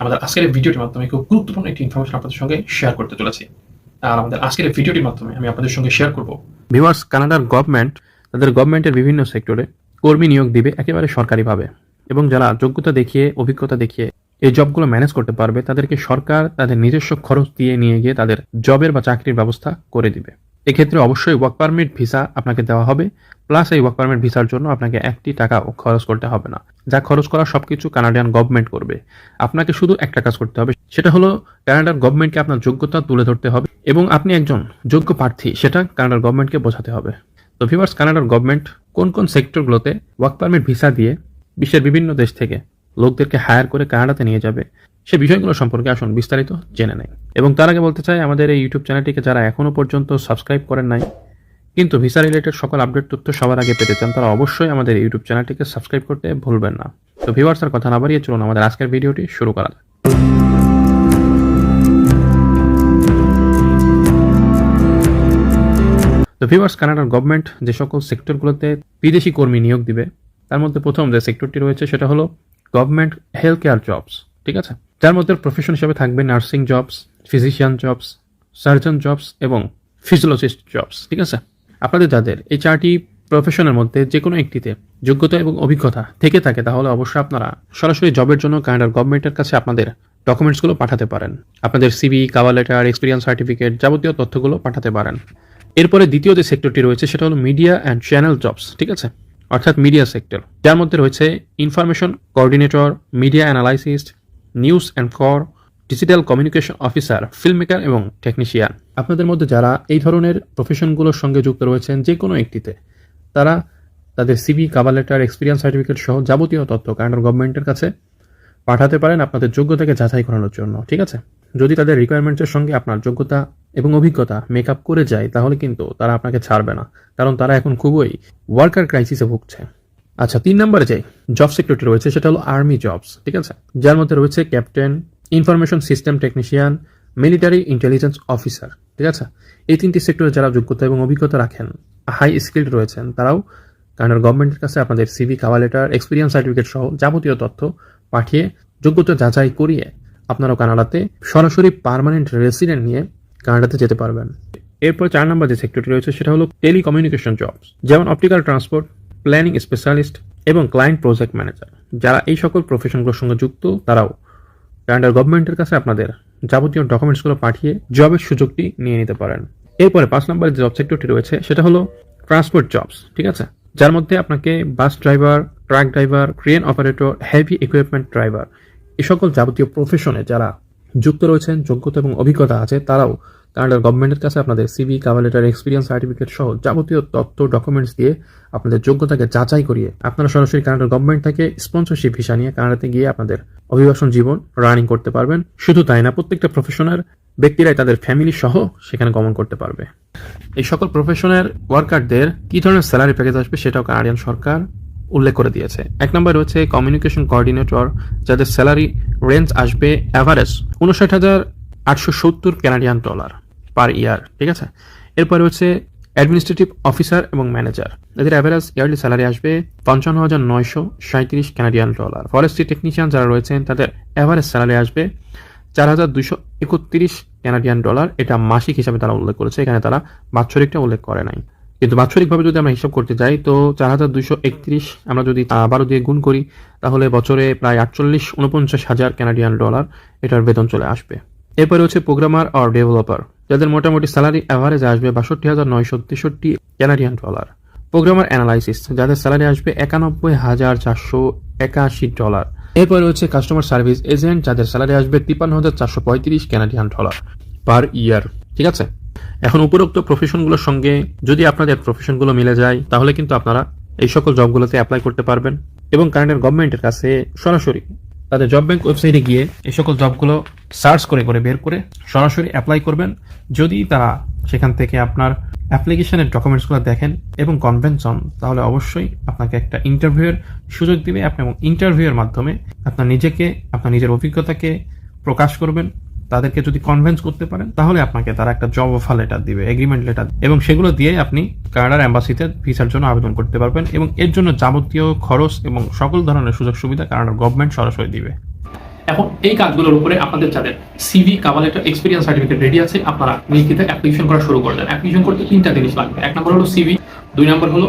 আমাদের আজকের ভিডিওটির মাধ্যমে খুব গুরুত্বপূর্ণ একটি ইনফরমেশন আপনাদের সঙ্গে শেয়ার করতে চলেছি। আর আমাদের আজকের ভিডিওটির মাধ্যমে আমি আপনাদের সঙ্গে শেয়ার করব। ভিউয়ার্স কানাডার গভর্নমেন্ট তাদের গভর্নমেন্টের বিভিন্ন সেক্টরে কর্মী নিয়োগ দিবে একেবারে সরকারিভাবে এবং যারা যোগ্যতা দেখিয়ে, অভিজ্ঞতা দেখিয়ে এই জবগুলো ম্যানেজ করতে পারবে, তাদেরকে সরকার তাদের নিজস্ব খরচ দিয়ে নিয়ে গিয়ে তাদের জবের বা চাকরির ব্যবস্থা করে দিবে। এক্ষেত্রে অবশ্যই ওয়ার্ক পারমিট ভিসা আপনাকে দেওয়া হবে প্লাস এই ওয়ার্ক পারমিট ভিসার জন্য আপনাকে একটি টাকা খরচ করতে হবে না। যা খরচ করা সবকিছু কানাডিয়ান গভর্নমেন্ট করবে। আপনাকে শুধু একটা কাজ করতে হবে, সেটা হলো কানাডার গভর্নমেন্টকে আপনার যোগ্যতা তুলে ধরতে হবে এবং আপনি একজন যোগ্য প্রার্থী, সেটা কানাডার গভর্নমেন্টকে বোঝাতে হবে। তো ভিভার্স কানাডার গভর্নমেন্ট কোন কোন সেক্টরগুলোতে ওয়ার্ক পারমিট ভিসা দিয়ে বিশ্বের বিভিন্ন দেশ থেকে লোকদেরকে হায়ার করে কানাডাতে নিয়ে যাবে সে বিষয়গুলো সম্পর্কে আসুন বিস্তারিত জেনে নেই। এবং তার আগে বলতে চাই, আমাদের এই ইউটিউব চ্যানেলটিকে যারা এখনও পর্যন্ত সাবস্ক্রাইব করেন নাই, কিন্তু ভিসা রিলেটেড সকল আপডেট তথ্য সবার আগে পেতে চান, তারা অবশ্যই আমাদের ইউটিউব চ্যানেলটিকে সাবস্ক্রাইব করতে ভুলবেন না। তো ভিউয়ার্সের কথা না বাড়িয়ে চলুন আমাদের আজকের ভিডিওটি শুরু করা যাক। তো ভিউয়ার্স কানাডার গভর্নমেন্ট যে সকল সেক্টরগুলোতে বিদেশি কর্মী নিয়োগ দিবে, তার মধ্যে প্রথম যে সেক্টরটি রয়েছে সেটা হলো গভর্নমেন্ট হেলথ কেয়ার জবস ঠিক আছে? যার মধ্যে প্রফেশন হিসেবে থাকবে nursing jobs physician jobs surgeon jobs এবং ফিজিওলজিস্ট জবস ঠিক আছে? আপনাদের যাদের এই চারটি প্রফেশনের মধ্যে যে কোনো একটিতে যোগ্যতা এবং অভিজ্ঞতা থেকে থাকে, তাহলে অবশ্যই আপনারা সরাসরি জবের জন্য কানাডার গভর্নমেন্টের কাছে আপনাদের ডকুমেন্টসগুলো পাঠাতে পারেন। আপনাদের CV cover letter experience certificate যাবতীয় তথ্যগুলো পাঠাতে পারেন। এরপরে দ্বিতীয় যে সেক্টরটি রয়েছে, সেটা হলো মিডিয়া অ্যান্ড চ্যানেল জবস ঠিক আছে? অর্থাৎ মিডিয়া সেক্টর যার মধ্যে রয়েছে information coordinator media analyst news and core digital communication officer filmmaker এবং টেকনিশিয়ান আপনাদের মধ্যে যারা এই ধরনের প্রফেশনগুলোর সঙ্গে যুক্ত রয়েছেন যে কোনো একটিতে, তারা তাদের CV cover letter experience certificate সহ যাবতীয় তথ্য কানাডার গভর্নমেন্টের কাছে পাঠাতে পারেন আপনাদের যোগ্যতাকে যাচাই করানোর জন্য, ঠিক আছে? যদি তাদের রিকোয়ারমেন্টের সঙ্গে আপনার যোগ্যতা এবং অভিজ্ঞতা মেক আপ করে যায়, তাহলে কিন্তু তারা আপনাকে ছাড়বে না, কারণ তারা এখন খুবই ওয়ার্কার ক্রাইসিসে ভুগছে। আচ্ছা তিন নম্বরে যে জব সেক্টরটি রয়েছে, সেটা হলো আর্মি জবস ঠিক আছে? যার মধ্যে রয়েছে captain information system technician military intelligence officer ঠিক আছে? এই তিনটি সেক্টরে যারা যোগ্যতা এবং অভিজ্ঞতা রাখেন হাই স্কিল্ড রয়েছেন, তারাও কানাডার গভর্নমেন্টের কাছে আপনাদের CV cover letter experience certificate সহ যাবতীয় তথ্য পাঠিয়ে যোগ্যতা যাচাই করিয়ে আপনারাও কানাডাতে সরাসরি পার্মানেন্ট রেসিডেন্ট নিয়ে কানাডাতে যেতে পারবেন। এরপর চার নম্বর যে সেক্টরটি রয়েছে, সেটা হলো টেলিকমিউনিকেশন জবস যেমন অপটিক্যাল ট্রান্সপোর্ট প্ল্যানিং স্পেশালিস্ট এবং ক্লায়েন্ট প্রজেক্ট ম্যানেজার যারা এই সকল প্রফেশনগুলোর সঙ্গে যুক্ত, তারাও কানাডার গভর্নমেন্টের কাছে আপনাদের যাবতীয় ডকুমেন্টসগুলো পাঠিয়ে জবের সুযোগটি নিয়ে নিতে পারেন। এরপরে পাঁচ নম্বরের যে জব সেক্টরটি রয়েছে, সেটা হলো ট্রান্সপোর্ট জবস ঠিক আছে? যার মধ্যে আপনাকে bus driver truck driver crane operator heavy equipment driver এই সকল যাবতীয় প্রফেশনে যারা যুক্ত রয়েছেন, যোগ্যতা এবং অভিজ্ঞতা আছে, তারাও কানাডার গভর্নমেন্টের কাছে আপনাদের CV cover letter experience certificate সহ যাবতীয় তথ্য ডকুমেন্টস দিয়ে আপনাদের যোগ্যতাকে যাচাই করিয়ে আপনারা সরাসরি কানাডার গভর্নমেন্ট থেকে স্পন্সরশিপ ভিসা নিয়ে কানাডাতে গিয়ে আপনাদের অভিবাসন জীবন রানিং করতে পারবেন। শুধু তাই না, প্রত্যেকটা প্রফেশনের ব্যক্তিরাই তাদের ফ্যামিলি সহ সেখানে গমন করতে পারবে। এই সকল প্রফেশনের ওয়ার্কারদের কি ধরনের স্যালারি প্যাকেজ আসবে সেটাও কানাডিয়ান সরকার উল্লেখ করে দিয়েছে। এক নম্বর রয়েছে কমিউনিকেশন কোঅর্ডিনেটর যাদের স্যালারি রেঞ্জ আসবে অ্যাভারেজ উনষাট হাজার আটশো সত্তর ক্যানাডিয়ান ডলার পার ইয়ার ঠিক আছে? এরপরে হচ্ছে অ্যাডমিনিস্ট্রেটিভ অফিসার এবং ম্যানেজার এদের অ্যাভারেজ ইয়ারলি স্যালারি আসবে পঞ্চান্ন হাজার নয়শো সাঁত্রিশ ক্যানাডিয়ান ডলার ফরেস্ট্রি টেকনিশিয়ান যারা রয়েছেন, তাদের অ্যাভারেজ স্যালারি আসবে চার হাজার দুইশো একত্রিশ ক্যানাডিয়ান ডলার এটা মাসিক হিসাবে তারা উল্লেখ করেছে, এখানে তারা বাৎসরিকটা উল্লেখ করে নাই। কিন্তু বাৎসরিকভাবে যদি আমরা হিসাব করতে যাই, তো চার হাজার দুইশো একত্রিশ আমরা যদি বারো দিয়ে গুণ করি, তাহলে বছরে প্রায় আটচল্লিশ উনপঞ্চাশ হাজার ক্যানাডিয়ান ডলার এটার বেতন চলে আসবে। এরপরে হচ্ছে প্রোগ্রামার আর ডেভেলপার যাদের মোটামুটি স্যালারি অ্যাভারেজ আসবে বাষট্টি হাজার নয়শো তেষট্টি ক্যানাডিয়ান ডলার প্রোগ্রামার অ্যানালাইসিস যাদের স্যালারি আসবে একানব্বই হাজার চারশো একাশি ডলার এরপরে রয়েছে কাস্টমার সার্ভিস এজেন্ট যাদের স্যালারি আসবে তিপ্পান্ন হাজার চারশো পঁয়ত্রিশ ক্যানাডিয়ান ডলার পার ইয়ার ঠিক আছে? এখন উপরোক্ত প্রফেশনগুলোর সঙ্গে যদি আপনাদের প্রফেশনগুলো মিলে যায়, তাহলে কিন্তু আপনারা এই সকল জবগুলোতে অ্যাপ্লাই করতে পারবেন এবং কানাডার গভর্নমেন্টের কাছে সরাসরি তাদের জব ব্যাংক ওয়েবসাইটে গিয়ে এই সকল জবগুলো সার্চ করে করে বের করে সরাসরি অ্যাপ্লাই করবেন। যদি তারা সেখান থেকে আপনার অ্যাপ্লিকেশনের ডকুমেন্টসগুলো দেখেন এবং কনভেন্স হন, তাহলে অবশ্যই আপনাকে একটা ইন্টারভিউয়ের সুযোগ দিবে। আপনি এবং ইন্টারভিউয়ের মাধ্যমে আপনার নিজেকে, আপনার নিজের অভিজ্ঞতাকে প্রকাশ করবেন। তাদেরকে যদি কনভেন্স করতে পারেন, তাহলে আপনাকে তারা একটা জব অফার লেটার দিবে এগ্রিমেন্ট লেটার এবং সেগুলো দিয়ে আপনি কানাডার অ্যাম্বাসিতে ভিসার জন্য আবেদন করতে পারবেন এবং এর জন্য যাবতীয় খরচ এবং সকল ধরনের সুযোগ সুবিধা কানাডার গভর্নমেন্ট সরাসরি দিবে। এখন এই কাজগুলোর উপরে আপনাদের যাদের CV cover letter experience certificate ready আছে, আপনারা নির্দিতে অ্যাপ্লিকেশন করা শুরু করে দেন। অ্যাপ্লিকেশন করতে তিনটা জিনিস লাগবে। এক নম্বর হলো সিভি দুই নম্বর হলো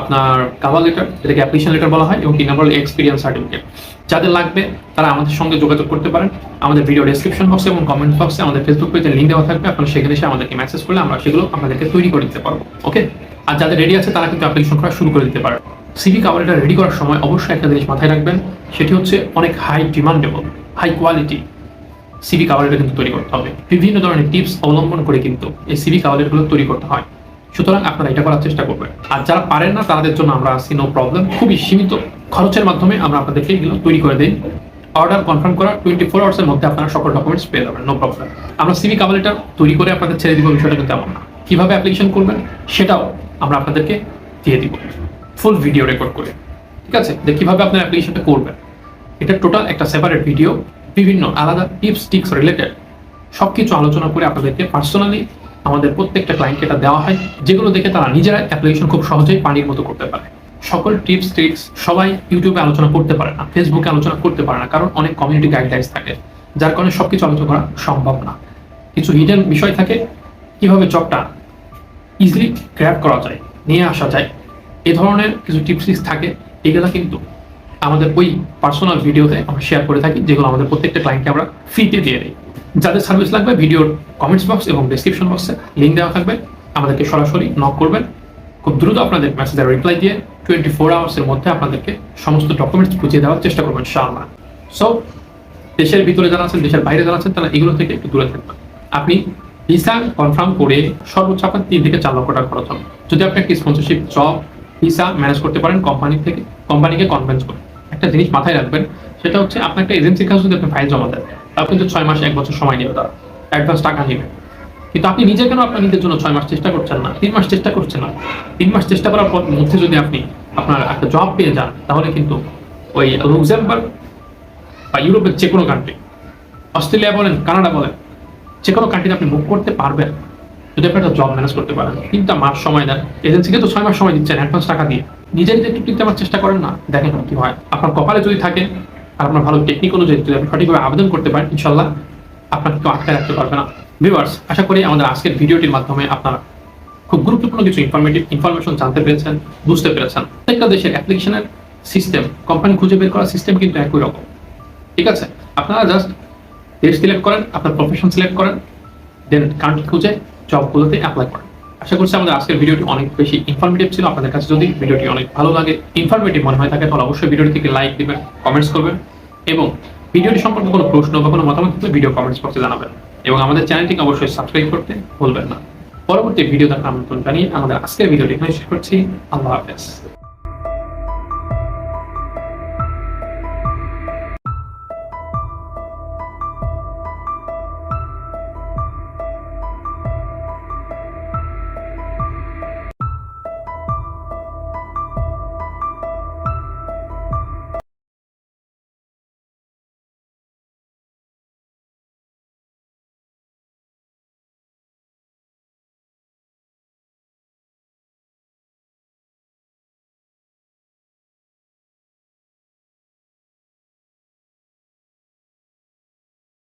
আপনার কাভার লেটার যেটাকে অ্যাপ্লিকেশন লেটার বলা হয়, এবং তিন নম্বর এক্সপিরিয়েন্স সার্টিফিকেট যাদের লাগবে, তারা আমাদের সঙ্গে যোগাযোগ করতে পারেন। আমাদের ভিডিও ডেসক্রিপশন বক্সে এবং কমেন্ট বক্সে আমাদের ফেসবুক পেজে লিঙ্ক দেওয়া থাকবে। আপনারা সেখানে এসে আমাদেরকে মেসেজ করলে আমরা সেগুলো আপনাদেরকে তৈরি করে দিতে পারব। ওকে আর যাদের রেডি আছে, তারা কিন্তু অ্যাপ্লিকেশন করা শুরু করে দিতে পারে সিভি কাভার লেটার রেডি করার সময় অবশ্যই একটা জিনিস মাথায় রাখবেন, সেটি হচ্ছে অনেক high demandable high quality CV কাভারেটটা কিন্তু তৈরি করতে হবে। বিভিন্ন ধরনের টিপস অবলম্বন করে কিন্তু এই সিভি কাভারেটগুলো তৈরি করতে হয়। সুতরাং আপনারা এটা করার চেষ্টা করবেন। আর যারা পারেন না, তাদের জন্য আমরা আসি নো প্রবলেম খুবই সীমিত খরচের মাধ্যমে আমরা আপনাদেরকে এগুলো তৈরি করে দিই। অর্ডার কনফার্ম করা টোয়েন্টি ফোর আওয়ার্সের মধ্যে আপনারা সকল ডকুমেন্টস পেয়ে যাবেন নো প্রবলেম আমরা সিভি কাভারেটার তৈরি করে আপনাদের ছেড়ে দিব, বিষয়টা কিন্তু এমন না। কীভাবে অ্যাপ্লিকেশন করবেন, সেটাও আমরা আপনাদেরকে দিয়ে দিব। ফুল ভিডিও রেকর্ড করে। ঠিক আছে? যে কীভাবে আপনার অ্যাপ্লিকেশনটা করবেন। এটা টোটাল একটা সেপারেট ভিডিও বিভিন্ন আলাদা টিপস টিক্স রিলেটেড সব কিছু আলোচনা করে আপনাদেরকে পার্সোনালি আমাদের প্রত্যেকটা ক্লায়েন্টকে এটা দেওয়া হয়। যেগুলো দেখে তারা নিজেরা অ্যাপ্লিকেশন খুব সহজেই পানির মতো করতে পারে। সকল টিপস ট্রিক্স সবাই ইউটিউবে আলোচনা করতে পারে না ফেসবুকে আলোচনা করতে পারে না, কারণ অনেক কমিউনিটি গাইডলাইন্স থাকে, যার কারণে সবকিছু আলোচনা করা সম্ভব না। কিছু হিডেন বিষয় থাকে, কীভাবে জবটা ইজিলি গ্র্যাব করা যায়, নিয়ে আসা যায়, এ ধরনের কিছু টিপস থাকে, এগুলো কিন্তু আমাদের ওই পার্সোনাল ভিডিওতে আমরা শেয়ার করে থাকি, যেগুলো আমাদের প্রত্যেকটা ক্লায়েন্টকে আমরা ফ্রিতে দিয়ে দিই। যাদের সার্ভিস লাগবে ভিডিওর কমেন্টস বক্স এবং ডিসক্রিপশন বক্সে লিঙ্ক দেওয়া থাকবে। আমাদেরকে সরাসরি নক করবেন। খুব দ্রুত আপনাদের মেসেজের রিপ্লাই দিয়ে টোয়েন্টি ফোর আওয়ার্সের মধ্যে আপনাদেরকে সমস্ত ডকুমেন্টস বুঝিয়ে দেওয়ার চেষ্টা করবেন ইনশাআল্লাহ। সো দেশের ভিতরে যারা আছেন, দেশের বাইরে যারা আছেন, তারা এগুলো থেকে একটু দূরে থাকবেন। আপনি ভিসা কনফার্ম করে সর্বোচ্চ আপনার তিন থেকে চার লক্ষ টাকা খরচ হবে। যদি আপনি একটি স্পন্সরশিপ জব ভিসা ম্যানেজ করতে পারেন কোম্পানি থেকে কোম্পানিকে কনভেন্স করে। একটা জিনিস মাথায় রাখবেন, সেটা হচ্ছে আপনার একটা এজেন্সির কাছে যদি আপনি ফাইল জমা দেন, তাও কিন্তু ছয় মাস, এক বছর সময় নেবে তারা অ্যাডভান্স টাকা নেবে। কিন্তু আপনি নিজে কেন আপনার নিজের জন্য ছয় মাস চেষ্টা করছেন না? তিন মাস চেষ্টা করছেন না। তিন মাস চেষ্টা করার পর মধ্যে যদি আপনি আপনার একটা জব পেয়ে যান, তাহলে কিন্তু ওই লুক্সেমবার্গ বা ইউরোপের যে কোনো কান্ট্রি অস্ট্রেলিয়া বলেন কানাডা বলেন, যে কোনো কান্ট্রিতে আপনি মুভ করতে পারবেন, যদি আপনি একটা জব ম্যানেজ করতে পারেন। তিনটা মাস সময় দেন। এজেন্সিকে তো ছয় মাস সময় দিচ্ছেন অ্যাডভান্স টাকা দিয়ে। নিজে নিজে একটু আমার চেষ্টা করেন না, দেখেন কি হয়। আপনার কপালে যদি থাকে, আর আপনার ভালো টেকনিক অনুযায়ী যদি আপনি সঠিকভাবে আবেদন করতে পারেন ইনশাল্লাহ আপনাকে কেউ আটকায় রাখতে পারবে না। ভিউয়ার্স আশা করি আমাদের আজকের ভিডিওটির মাধ্যমে আপনারা খুব গুরুত্বপূর্ণ কিছু ইনফরমেটিভ ইনফরমেশন জানতে পেরেছেন, বুঝতে পেরেছেন। প্রত্যেকটা দেশের অ্যাপ্লিকেশনের সিস্টেম কোম্পানি খুঁজে বের করার সিস্টেম কিন্তু একই রকম। ঠিক আছে? আপনারা জাস্ট দেশ সিলেক্ট করেন, আপনার প্রফেশন সিলেক্ট করেন দেন কান্ট্রি খুঁজে জবগুলোতে অ্যাপ্লাই করেন। আশা করছি আমাদের আজকের ভিডিওটি অনেক বেশি ইনফরমেটিভ ছিল। আপনাদের কাছে যদি ভিডিওটি অনেক ভালো লাগে ইনফরমেটিভ মনে হয় থাকে, তাহলে অবশ্যই ভিডিওটি থেকে লাইক দিবেন কমেন্টস করবেন এবং ভিডিওটি সম্পর্কে কোনো প্রশ্ন বা কোনো মতামত থাকলে ভিডিও কমেন্টস বক্সে জানাবেন এবং আমাদের চ্যানেলটিকে অবশ্যই সাবস্ক্রাইব করতে ভুলবেন না। পরবর্তী ভিডিও দেখার আমন্ত্রণ জানিয়ে আমাদের আজকের ভিডিওটি এখানে শেষ করছি। আল্লাহ হাফেজ।